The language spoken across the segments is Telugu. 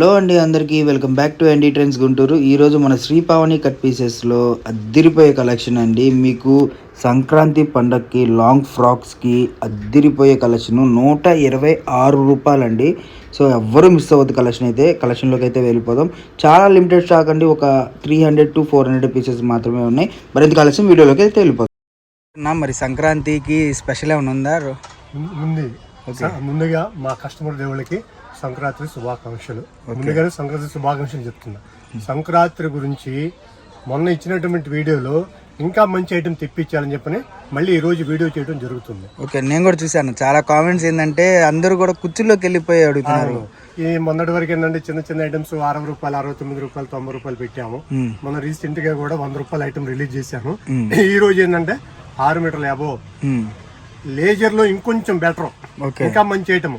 హలో అండి అందరికీ welcome back to ND trends Guntur. ఈరోజు మన శ్రీ పావని కట్ పీసెస్లో అద్దిరిపోయే కలెక్షన్ అండి. మీకు సంక్రాంతి పండగకి లాంగ్ ఫ్రాక్స్కి అద్దిరిపోయే కలెక్షన్ నూట ఇరవై ఆరు రూపాయలండి. సో ఎవ్వరూ మిస్ అవ్వద్దు కలెక్షన్ అయితే. కలెక్షన్లోకి అయితే వెళ్ళిపోదాం. చాలా లిమిటెడ్ స్టాక్ అండి. ఒక three hundred to four hundred pieces మాత్రమే ఉన్నాయి. మరింత కలెక్షన్ వీడియోలోకి అయితే వెళ్ళిపోతాం నా మరి సంక్రాంతికి స్పెషల్ ఏమైనా ఉందా? ముందుగా మా కస్టమర్ దేవుళ్ళకి సంక్రాంతి శుభాకాంక్షలు. ముందుగానే సంక్రాంతి శుభాకాంక్షలు చెప్తున్నా. సంక్రాంతి గురించి మొన్న ఇచ్చినటువంటి వీడియోలో ఇంకా మంచి ఐటెం తెప్పించాలని చెప్పని మళ్ళీ ఈ రోజు వీడియో చేయడం జరుగుతుంది. ఓకే నేను కూడా చూశాను. చాలా కామెంట్స్ ఏంటంటే అందరూ కూడా కుర్చీలోకి వెళ్ళిపోయి అడుగుతున్నారు. ఈ మొన్నటి వరకు ఏంటంటే చిన్న చిన్న ఐటమ్స్ అరవై రూపాయలు అరవై తొమ్మిది రూపాయలు తొంభై రూపాయలు పెట్టాము. మొన్న రీసెంట్గా కూడా వంద రూపాయల ఐటమ్ రిలీజ్ చేశాను. ఈ రోజు ఏంటంటే ఆరు మీటర్ల యాభో మ్మ్. లేజర్లో ఇంకొంచెం బెటర్. ఇంకా మంచి ఐటమ్.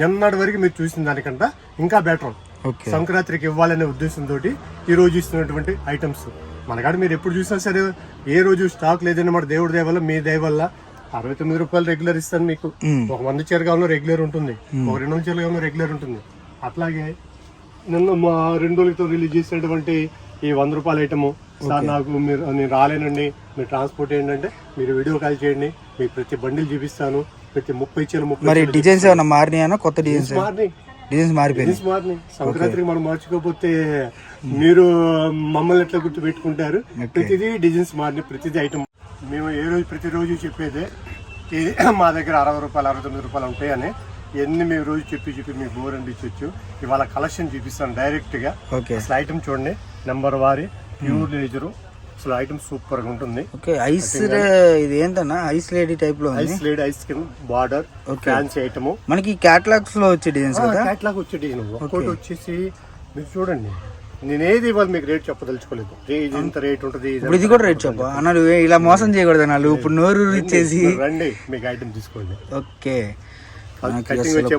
నిన్నటి వరకు మీరు చూసిన దానికంటే ఇంకా బెటర్. సంక్రాంతికి ఇవ్వాలనే ఉద్దేశంతో ఈ రోజు ఇస్తున్నటువంటి ఐటమ్స్. మనకాడ మీరు ఎప్పుడు చూసినా సరే ఏ రోజు స్టాక్ లేదన్నమాట దేవుడి దయ వల్ల మీ దయ వల్ల అరవై తొమ్మిది రూపాయలు రెగ్యులర్ ఇస్తాను మీకు. ఒక వంద చీర కావాలో రెగ్యులర్ ఉంటుంది. ఒక రెండు వందల చీర కావాలో రెగ్యులర్ ఉంటుంది. అట్లాగే నిన్న మా రెండు రోజులతో రిలీజ్ చేసినటువంటి ఈ వంద రూపాయల ఐటమ్. సార్ నాకు మీరు నేను రాలేనండి. మీరు ట్రాన్స్పోర్ట్ ఏంటంటే మీరు వీడియో కాల్ చేయండి. మీకు ప్రతి బండిల్ చూపిస్తాను ప్రతి ముప్పై చీర ముప్పై మరి డిజైన్స్ ఏమైనా మారినాయనా కొత్త డిజైన్స్ మార్నింగ్ డిజైన్స్ మారిపోయినాయి. బిజినెస్ మార్నింగ్ సంక్రాంతికి మనం మార్చుకోకపోతే మీరు మమ్మల్ని ఎట్లా గుర్తు పెట్టుకుంటారు? ప్రతిదీ డిజైన్స్ మారిన ప్రతిదీ ఐటమ్ మేము ఏ రోజు ప్రతిరోజు చెప్పేదే ఇది మా దగ్గర అరవై రూపాయలు అరవై తొమ్మిది రూపాయలు ఉంటాయని ఎన్ని మేము రోజు చెప్పి చెప్పి మీకు బోర్ అందించవచ్చు ఇవాళ కలెక్షన్ చూపిస్తాను డైరెక్ట్గా. ఓకే అసలు ఐటమ్ చూడండి. నెంబర్ వారి ప్యూర్ లేజరు అసలు ఐటమ్ సూపర్గా ఉంటుంది. ఓకే ఐస్ ఇది ఏంటన్నా? ఐస్ లేడీ టైప్లో ice laid ice cream border. Fancy item. మనకి క్యాటలాగ్స్లో వచ్చే డిజైన్స్ కదా? క్యాట్లాగ్ వచ్చే డిజైన్. ఒక్కోటి వచ్చేసి మీరు చూడండి. నేను ఏది ఇవాళ మీకు రేట్ చెప్పదలుచుకోలేదు. ఇది ఇంత రేట్ ఉంటుంది ఇది ఇప్పుడు ఇది కూడా రేట్ చెప్పు. అన్నాడు "ఏ, ఇలా మోసం చేయకూడదు అన్నాడు. ఇప్పుడు నోరు ఇచ్చేసి రండి. మీకు ఐటమ్ తీసుకోండి. ఓకే.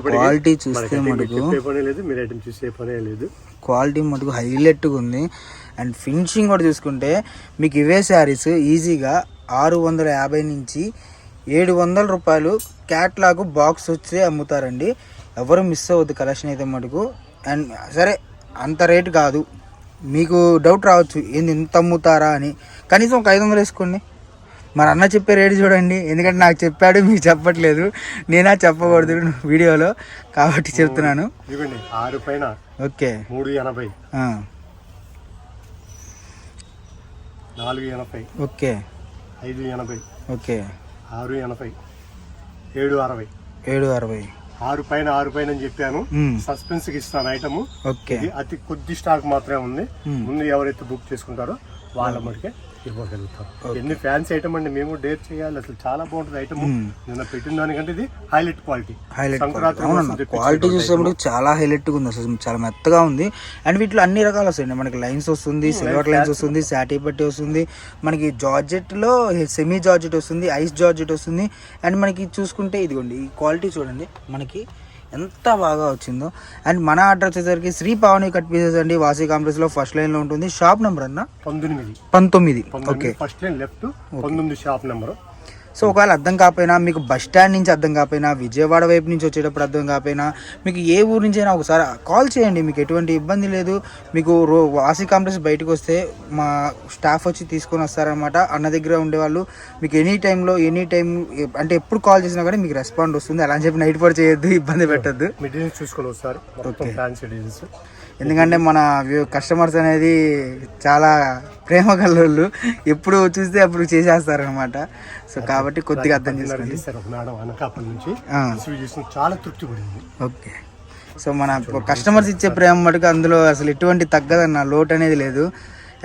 క్వాలిటీ చూస్తే మటుకు లేదు మీరు ఐటమ్ చూసే పనే లేదు. క్వాలిటీ మటుకు హైలైట్గా ఉంది. అండ్ ఫినిషింగ్ కూడా చూసుకుంటే మీకు ఇవే శారీస్ ఈజీగా ఆరు వందల యాభై నుంచి ఏడు వందల రూపాయలు క్యాట్లాగ్ బాక్స్ వచ్చి అమ్ముతారండి. ఎవరు మిస్ అవ్వద్దు కలెక్షన్ అయితే మటుకు. అండ్ సరే అంత రేటు కాదు. మీకు డౌట్ రావచ్చు ఏంది ఇంత అమ్ముతారా అని. కనీసం ఒక ఐదు వందలు వేసుకోండి. మరి అన్న చెప్పే రేటు చూడండి. ఎందుకంటే నాకు చెప్పాడు మీకు చెప్పట్లేదు. నేనా చెప్పకూడదు వీడియోలో. కాబట్టి చెప్తున్నాను. ఓకే. మూడు ఎనభై ఆ, నాలుగు ఎనభై. ఓకే. ఐదు ఎనభై. ఓకే. ఆరు ఎనభై. ఏడు అరవై. ఏడు అరవై. ఆరు పైన ఆరు పైన అని చెప్పాను. సస్పెన్స్కి ఇస్తాను ఐటమ్. ఓకే. అతి కొద్ది స్టాక్ మాత్రమే ఉంది. ముందు ఎవరైతే బుక్ చేసుకుంటారో వాళ్ళ మటుకే ఇవ్వగలుగుతాం. ఎన్ని ఫ్యాన్స్ ఐటమ్ అండి మేము డేర్ చేయాలి అసలు చాలా బాగుంటుంది ఐటమ్. నిన్న పెట్టిన దానికంటే ఇది హైలైట్ క్వాలిటీ. Highlight quality. చూసేప్పుడు చాలా హైలైట్గా ఉంది అసలు చాలా మెత్తగా ఉంది. అండ్ వీటిలో అన్ని రకాలు వస్తాయండి మనకి లైన్స్ వస్తుంది సిల్వర్ లైన్స్ వస్తుంది శాటీ పట్టి వస్తుంది మనకి జార్జెట్లో సెమీ జార్జెట్ వస్తుంది ఐస్ జార్జెట్ వస్తుంది. అండ్ మనకి చూసుకుంటే ఇదిగోండి ఈ క్వాలిటీ చూడండి మనకి ఎంత బాగా వచ్చిందో. అండ్ మన అడ్రస్ వచ్చేసరికి శ్రీ పావని కట్ పీసెస్ అండి. వాసీ కాంప్లెక్స్లో ఫస్ట్ లైన్లో ఉంటుంది. షాప్ నెంబర్ అన్న? పంతొమ్మిది. పంతొమ్మిది. ఓకే ఫస్ట్ లైన్ లెఫ్ట్ పంతొమ్మిది షాప్ నెంబర్ సో ఒకవేళ అర్థం కాకపోయినా మీకు బస్ స్టాండ్ నుంచి అర్థం కాకపోయినా విజయవాడ వైపు నుంచి వచ్చేటప్పుడు అర్థం కాకపోయినా మీకు ఏ ఊరు నుంచి అయినా ఒకసారి కాల్ చేయండి మీకు ఎటువంటి ఇబ్బంది లేదు. మీకు రో వాసి కాంప్లెక్స్ బయటకు వస్తే మా స్టాఫ్ వచ్చి తీసుకొని వస్తారనమాట అన్న దగ్గర ఉండేవాళ్ళు. మీకు ఎనీ టైంలో ఎనీ టైం అంటే ఎప్పుడు కాల్ చేసినా కానీ మీకు రెస్పాండ్ వస్తుంది. అలా అని చెప్పి నైట్ పూట చేయొద్దు ఇబ్బంది పెట్టద్దు. మీ డిజైన్స్ చూసుకొని ఒకసారి. మొత్తం ఫ్యాన్సీ డిజైన్స్ ఎందుకంటే మన కస్టమర్స్ అనేది చాలా ప్రేమ కల్లోళ్ళు. ఎప్పుడు చూస్తే అప్పుడు చేసేస్తారనమాట సో కాబట్టి కొద్దిగా అర్థం చేసుకోండి. మేడం అనకాపల్లి నుంచి. చాలా తృప్తి పడింది. ఓకే. సో మన కస్టమర్స్ ఇచ్చే ప్రేమ మటుకు అందులో అసలు ఎటువంటి తగ్గదన్న లోటు అనేది లేదు.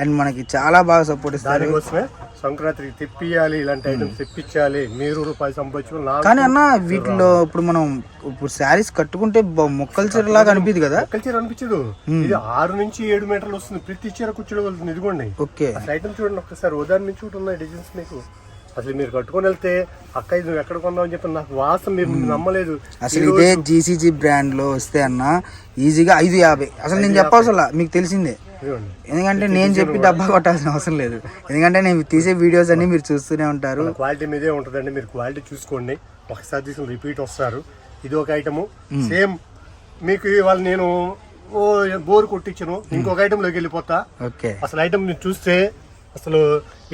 అండ్ మనకి చాలా బాగా సపోర్ట్ ఇస్తారు. దానికోసమే సంక్రాంతికి తెప్పియాలి ఇలాంటి ఐటమ్స్ తెప్పించాలి. మీరు రూపాయలు సంపాదించుకుని కానీ అన్న వీటిలో ఇప్పుడు మనం ఇప్పుడు శారీస్ కట్టుకుంటే మొక్కల చీర లాగా అనిపిది కదా? ఒక్కల చీర అనిపించదు. ఇది ఆరు నుంచి ఏడు మీటర్లు వస్తుంది. ప్రతి చీర కూర్చోగలుగుతుంది ఇదిగోండి. ఓకే. ఐటమ్ చూడండి ఒక్కసారి. ఉదాహరణ నుంచి కూడా ఉన్నాయి డిజైన్స్ మీకు. అసలు మీరు కట్టుకొని వెళ్తే అక్క ఇది ఎక్కడ కొన్నావు? అని చెప్పి నాకు వాసన మీరు నమ్మలేదు. అసలు ఇదే జీసీజీ బ్రాండ్లో వస్తే అన్న ఈజీగా ఐదు యాభై. అసలు నేను చెప్పవసలా మీకు తెలిసిందే. ఎందుకంటే నేను చెప్పి డబ్బా కొట్టాల్సిన అవసరం లేదు. ఎందుకంటే నేను తీసే వీడియోస్ అన్ని మీరు చూస్తూనే ఉంటారు. క్వాలిటీ మీదే ఉంటుందండి. మీరు క్వాలిటీ చూసుకోండి. ఒకసారి తీసుకుని రిపీట్ వస్తారు. ఇది ఒక ఐటము సేమ్ మీకు ఇవాళ నేను ఓ బోర్ కొట్టించను. ఇంకొక ఐటమ్లోకి వెళ్ళిపోతా. ఓకే అసలు ఐటమ్ మీరు చూస్తే అసలు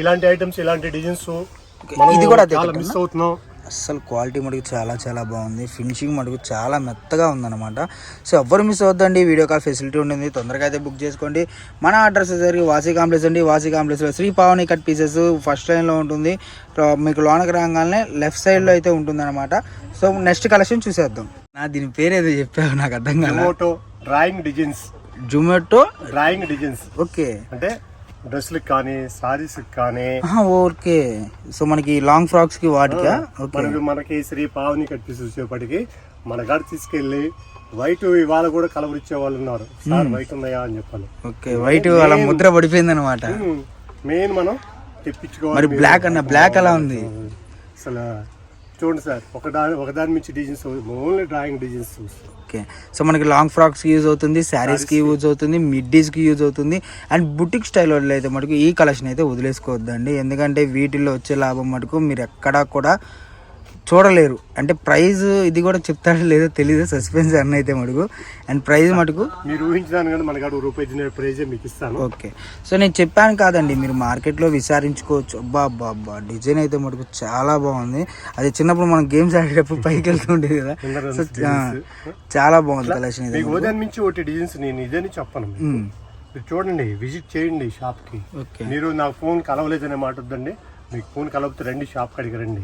ఇలాంటి ఐటమ్స్ ఇలాంటి డిజైన్స్ ఇది కూడా చాలా? మిస్ అవుతున్నాం. అస్సలు క్వాలిటీ మటుకు చాలా చాలా బాగుంది. ఫినిషింగ్ మటుకు చాలా మెత్తగా ఉందన్నమాట. సో ఎవ్వరు మిస్ అవద్దండి వీడియో కాల్ ఫెసిలిటీ ఉంటుంది తొందరగా అయితే బుక్ చేసుకోండి. మన అడ్రస్ వచ్చేసరికి వాసి కాంప్లెక్స్ అండి. వాసి కాంప్లెక్స్లో Sri Pavani cut pieces first లైన్లో ఉంటుంది. మీకు లోనకి రాగానే లెఫ్ట్ సైడ్లో అయితే ఉంటుంది సో నెక్స్ట్ కలెక్షన్ చూసేద్దాం. నా దీని పేరు ఏదో చెప్పావు నాకు అర్థం Zomato drawing designs Zomato drawing designs okay అంటే డ్రెస్లకు కానీ సారీస్ కానీ. ఓకే. సో మనకి లాంగ్ ఫ్రాక్స్కి వాటికా మనకి మనకి శ్రీ పావని కట్టిసి వచ్చేప్పటికి మన కాడ తీసుకెళ్ళి వైట్ ఇవాళ కూడా కలవర్ ఇచ్చే వాళ్ళు ఉన్నారు. సార్ వైట్ ఉన్నాయా అని చెప్పాలి. ఓకే వైట్ అలా ముద్ర పడిపోయింది అనమాట మెయిన్ మనం తెప్పించుకోవాలి. మరి బ్లాక్ అన్న బ్లాక్ ఎలా ఉంది? అసలు చూడండి సార్ ఒక దాని ఒక దాని మించి డిజైన్స్ ఓన్లీ డ్రాయింగ్ డిజైన్స్ చూస్తాం ఓకే. సో మనకి లాంగ్ ఫ్రాక్స్కి యూజ్ అవుతుంది శారీస్కి యూజ్ అవుతుంది మిడ్డీస్కి యూజ్ అవుతుంది. అండ్ బుటిక్ స్టైల్ వాళ్ళు అయితే మటుకు ఈ కలెక్షన్ అయితే వదిలేసుకోవద్దండి. ఎందుకంటే వీటిల్లో వచ్చే లాభం మటుకు మీరు ఎక్కడా కూడా చూడలేరు. అంటే ప్రైస్ ఇది కూడా చెప్తారో లేదో తెలియదు సస్పెన్స్ అన్న అయితే మటుకు. అండ్ ప్రైస్ మటుకు మీరు కానీ రూపాయి ప్రైజే మీకు ఇస్తాను. ఓకే. సో నేను చెప్పాను కాదండి మీరు మార్కెట్లో విచారించుకోవచ్చు. అబ్బా అబ్బా అబ్బా డిజైన్ అయితే మటుకు చాలా బాగుంది. అది చిన్నప్పుడు మనం గేమ్స్ ఆడేటప్పుడు పైకి వెళ్తుండేది కదా. కింద సో చాలా బాగుంది కలెక్షన్ ఇది మించి ఒకటి డిజైన్స్ నేను ఇదని చెప్పను చూడండి విజిట్ చేయండి షాప్కి ఓకే. మీరు నాకు ఫోన్ కలవలేదనే మాట వద్దండి. మీకు ఫోన్ కలవతే రండి షాప్ కాడికి రండి.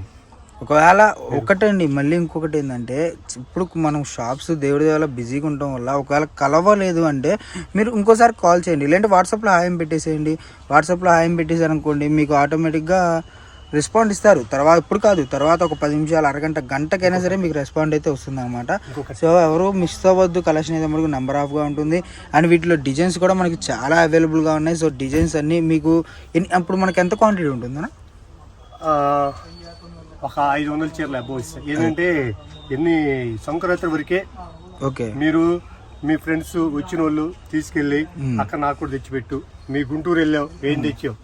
ఒకవేళ ఒకటండి మళ్ళీ ఇంకొకటి ఏంటంటే ఇప్పుడు మనం షాప్స్ దేవుడి దేవాల బిజీగా ఉండటం వల్ల ఒకవేళ కలవలేదు అంటే మీరు ఇంకోసారి కాల్ చేయండి. లేదంటే వాట్సాప్లో హాయం పెట్టేసేయండి. వాట్సాప్లో హాయం పెట్టేశారనుకోండి మీకు ఆటోమేటిక్గా రెస్పాండ్ ఇస్తారు. తర్వాత ఇప్పుడు కాదు తర్వాత ఒక పది నిమిషాలు అరగంట గంటకైనా సరే మీకు రెస్పాండ్ అయితే వస్తుంది అనమాట సో ఎవరు మిస్ అవ్వద్దు కలెక్షన్ అయితే మనకు నెంబర్ ఆఫ్గా ఉంటుంది. అండ్ వీటిలో డిజైన్స్ కూడా మనకి చాలా అవైలబుల్గా ఉన్నాయి. సో డిజైన్స్ అన్నీ మీకు అప్పుడు మనకి ఎంత క్వాంటిటీ ఉంటుందన్నా? ఒక ఐదు వందల చీరలు అబ్బో ఇస్తాయి ఏంటంటే ఎన్ని సంక్రాంతి వరకే ఓకే. మీరు మీ ఫ్రెండ్స్ వచ్చిన వాళ్ళు తీసుకెళ్ళి అక్కడ నాకు కూడా తెచ్చిపెట్టు. మీ గుంటూరు వెళ్ళావు ఏం తెచ్చావు.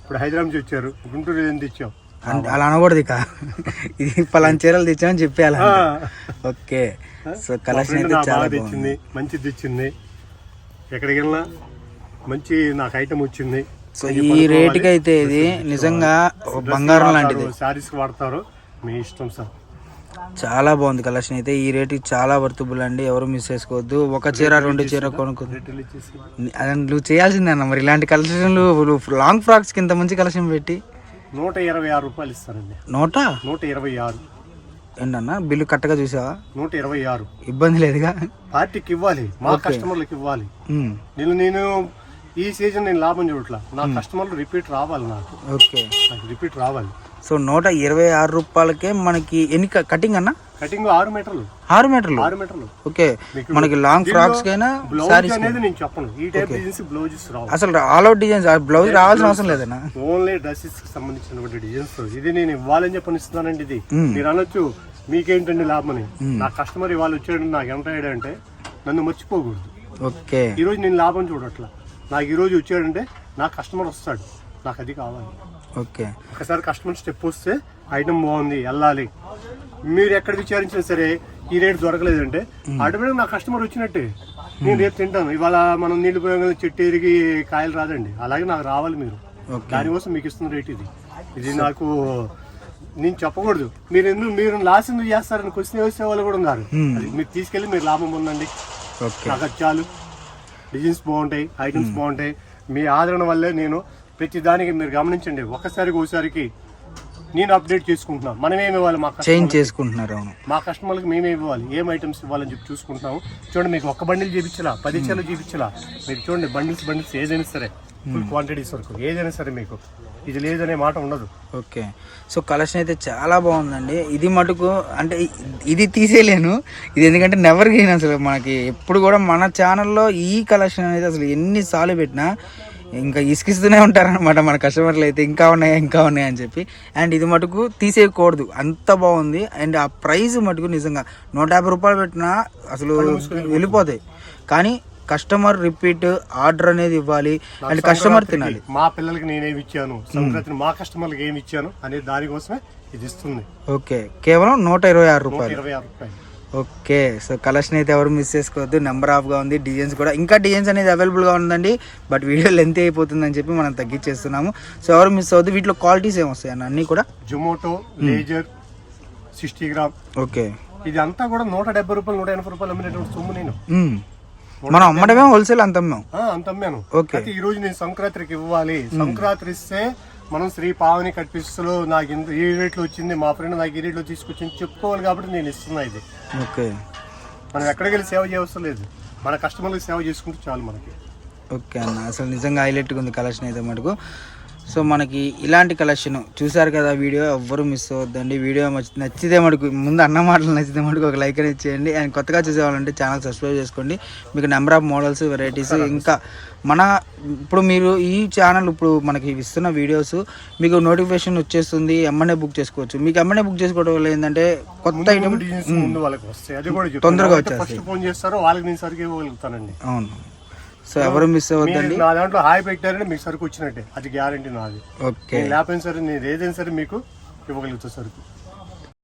ఇప్పుడు హైదరాబాద్ నుంచి వచ్చారు గుంటూరు ఏం తెచ్చావు? అంటే అలా అనకూడదు ఇక. ఇది పలానా చీరలు తెచ్చామని చెప్పేయాలి ఓకే. సో కలెక్షన్ అయితే చాలా తెచ్చింది మంచిది తెచ్చింది. ఎక్కడికి వెళ్ళినా మంచి నాకు ఐటమ్ వచ్చింది. సో ఈ రేటుకి అయితే ఇది నిజంగా బంగారం లాంటిది. శారీస్ వాడతారు. మీ ఇష్టం సార్. చాలా బాగుంది కలెక్షన్ అయితే. ఈ రేటుకి చాలా వర్తబుల్ అండి. ఎవరు మిస్ చేసుకోవద్దు. ఒక చీర రెండు చీర కొనుక్కుంది. ఇచ్చేసి అది నువ్వు చేయాల్సిందే అన్న మరి. ఇలాంటి కలెక్షన్లు లాంగ్ ఫ్రాక్స్కి ఇంత మంచి కలెక్షన్ పెట్టి. నూట ఇరవై ఆరు రూపాయలు ఇస్తానండి నోట? నూట ఇరవై ఆరు. ఏంటన్నా? బిల్లు కరెక్ట్గా చూసావా? నూట ఇరవై ఆరు. ఇబ్బంది లేదుగా? పార్టీకి ఇవ్వాలి. మా కస్టమర్లకు ఇవ్వాలి. నేను నేను ఈ సీజన్ నేను లాభం చూడట్లా. నా కస్టమర్లు రిపీట్ రావాలి నాకు. ఓకే. నాకు రిపీట్ రావాలి. సో నూట ఇరవై ఆరు రూపాయలకే మనకి ఎన్ని కటింగ్ అన్న? కటింగ్ ఆరు మీటర్లు. ఆరు మీటర్లు? ఆరు మీటర్లు. ఓకే. మనకి లాంగ్ ఫ్రాక్స్ కైనా బ్లౌజ్ సారీస్ అనేది నేను చెప్పను. ఈ టైప్ డిజైన్స్ బ్లౌజెస్ రావు. అసలు ఆల్ అవుట్ డిజైన్స్ బ్లౌజ్ రావాల్సిన అవసరం లేదన్నా? ఓన్లీ డ్రెస్సెస్కి సంబంధించినటువంటి డిజైన్స్ ఇది నేను ఇవ్వాలని చెప్పని ఇస్తున్నానండి ఇది. మ్మ్. మీరు అనొచ్చు మీకేంటండి లాభమని. నా కస్టమర్ ఇవాళ వచ్చాడు నాకు ఎంత అయ్యాడంటే నన్ను మర్చిపోకూడదు. ఓకే. ఈ రోజు నేను లాభం చూడట్లా. నాకు ఈ రోజు వచ్చాడంటే నా కస్టమర్ వస్తాడు. నాకు అది కావాలి. ఓకే. ఒకసారి కస్టమర్ స్టెప్ వస్తే ఐటమ్ బాగుంది వెళ్ళాలి. మీరు ఎక్కడ విచారించినా సరే ఈ రేట్ దొరకలేదంటే ఆటోమేటిక్ నా కస్టమర్ వచ్చినట్టే. నేను రేపు తింటాను ఇవాళ మనం నీళ్ళు పోయాం కదా చెట్టు ఎరిగి కాయలు రాదండి. అలాగే నాకు రావాలి మీరు. దానికోసం మీకు ఇస్తున్న రేట్ ఇది. ఇది నాకు నేను చెప్పకూడదు. మీరు ఎందుకు మీరు లాస్ ఎందుకు చేస్తారని క్వశ్చన్ వేసే వాళ్ళు కూడా ఉన్నారు. అది మీరు తీసుకెళ్ళి మీరు లాభం పొందండి. ఓకే. నాకు చాలు. డిజైన్స్ బాగుంటాయి ఐటమ్స్ బాగుంటాయి. మీ ఆదరణ వల్లే నేను ప్రతి దానికి మీరు గమనించండి. ఒకసారికి ఒకసారికి నేను అప్డేట్ చేసుకుంటున్నాను. మనం ఏమి ఇవ్వాలి మా చేంజ్ చేసుకుంటున్నారు అవును. మా కస్టమర్లకు మేమే ఇవ్వాలి. ఏం ఐటమ్స్ ఇవ్వాలని చెప్పి చూసుకుంటున్నాము. చూడండి మీకు ఒక్క బండిల్ చూపించలా? పది చీరలు చూపించలా? మీకు చూడండి బండిల్స్ బండిల్స్ ఏదైనా సరే. ఫుల్ క్వాంటిటీస్ వరకు ఏదైనా సరే మీకు. ఇది లేదనే మాట ఉండదు. ఓకే. సో కలెక్షన్ అయితే చాలా బాగుందండి. ఇది మటుకు అంటే ఇది తీసేయలేను. ఇది ఎందుకంటే నెవర్ గెయిన్ అసలు మనకి. ఎప్పుడు కూడా మన ఛానల్లో ఈ కలెక్షన్ అనేది అసలు ఎన్నిసార్లు పెట్టినా ఇంకా ఇసుకిస్తూనే ఉంటారనమాట మన కస్టమర్లు అయితే. ఇంకా ఉన్నాయా ఇంకా ఉన్నాయా అని చెప్పి. అండ్ ఇది మటుకు తీసేయకూడదు. అంత బాగుంది. అండ్ ఆ ప్రైస్ మటుకు నిజంగా నూట యాభై రూపాయలు పెట్టినా అసలు వెళ్ళిపోతాయి. కానీ కస్టమర్ రిపీట్ ఆర్డర్ అనేది ఇవ్వాలి అండ్ కస్టమర్ తినాలి. మా పిల్లలకి నేనేమి ఇచ్చాను? సంక్రాంతిని మా కస్టమర్లకు ఏమి ఇచ్చాను అనే దానికోసమే ఇది ఇస్తుంది. ఓకే. కేవలం నూట ఇరవై ఆరు రూపాయలు. ఇరవై ఆరు రూపాయలు. ఓకే. సో కలెక్షన్ అయితే ఎవరు మిస్ చేసుకోవద్దు. నెంబర్ ఆఫ్గా ఉంది డిజైన్స్ కూడా. ఇంకా డిజైన్స్ అనేది అవైలబుల్గా ఉందండి బట్ వీడియో లెంత్ అయిపోతుందని చెప్పి మనం తగ్గించేస్తున్నాము. సో ఎవరు మిస్ అవ్వద్దు. వీటిలో క్వాలిటీస్ ఏమొస్తాయి అన్న? అన్నీ కూడా? Zomato laser sixty gram. Okay. ఇది అంతా కూడా నూట డెబ్బై రూపాయలు నూట ఎనభై రూపాయలు అమ్మినటువంటి సొమ్ము నేను. మ్మ్. మనం అమ్మడమే హోల్సేల్ అంత అమ్మాం అంత అమ్మాను. అయితే ఈ రోజు నేను సంక్రాంతికి ఇవ్వాలి. సంక్రాంతి ఇస్తే మనం శ్రీ పావని కట్పిస్తులో నాకు ఇంత ఈ రేట్లో వచ్చింది మా ఫ్రెండ్ నాకు ఈ రేట్లో తీసుకొచ్చింది చెప్పుకోవాలి కాబట్టి నేను ఇస్తున్నా ఇది. ఓకే. మనం ఎక్కడికి వెళ్ళి సేవ చేయవసరం లేదు. మన కస్టమర్లకు సేవ చేసుకుంటే చాలు మనకి. ఓకే అన్న. అసలు నిజంగా హైలైట్గా ఉంది కలెక్షన్ అయితే మటుకు. సో మనకి ఇలాంటి కలెక్షన్ చూసారు కదా వీడియో ఎవ్వరు మిస్ అవ్వద్దండి. వీడియో నచ్చితే మటుకు ముందు అన్న మాటలు నచ్చితే మటుకు ఒక లైక్ అనేది చేయండి. అండ్ కొత్తగా చూసేవాళ్ళంటే ఛానల్ సబ్స్క్రైబ్ చేసుకోండి. మీకు నెంబర్ ఆఫ్ మోడల్స్ వెరైటీస్ ఇంకా మన ఇప్పుడు మీరు ఈ ఛానల్ ఇప్పుడు మనకి ఇస్తున్న వీడియోస్ మీకు నోటిఫికేషన్ వచ్చేస్తుంది ఎమ్మనే బుక్ చేసుకోవచ్చు. మీకు ఎమ్మనే బుక్ చేసుకోవడం వల్ల ఏంటంటే కొత్త ఐటమ్ తొందరగా ఫోన్ చేస్తారో వాళ్ళకి నేను ఇవ్వగలుగుతానండి. అవును. సో ఎవరు మిస్ అవ్వద్దండి. నా దాంట్లో హాయ్ పెట్టారంటే మీకు సరుకు వచ్చినట్టే. అది గ్యారంటీ నాది. ఓకే నేను లేకపోయినా సరే నేను ఏదైనా సరే మీకు ఇవ్వగలుగుతా సరుకు.